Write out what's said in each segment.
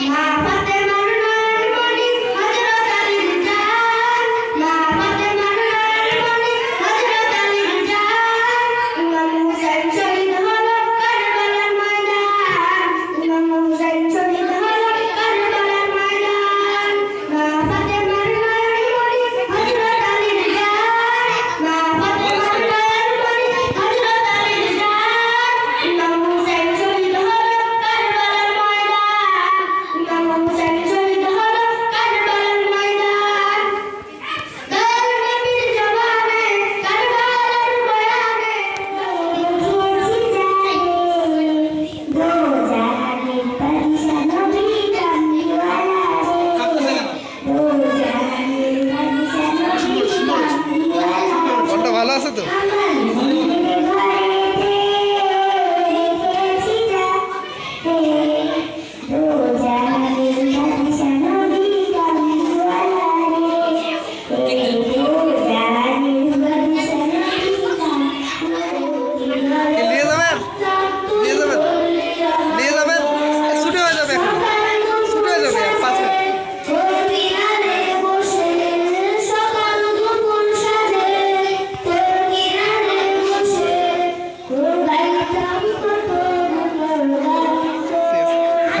Iya.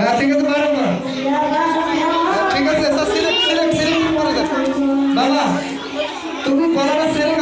হ্যাঁ ঠিক আছে পারেন না হ্যাঁ, ঠিক আছে স্যার সিলেক্ট সিলেক্ট সিলেক্ট করে দেন বাবা, তুমি পড়াটা সিলেক্ট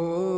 Oh.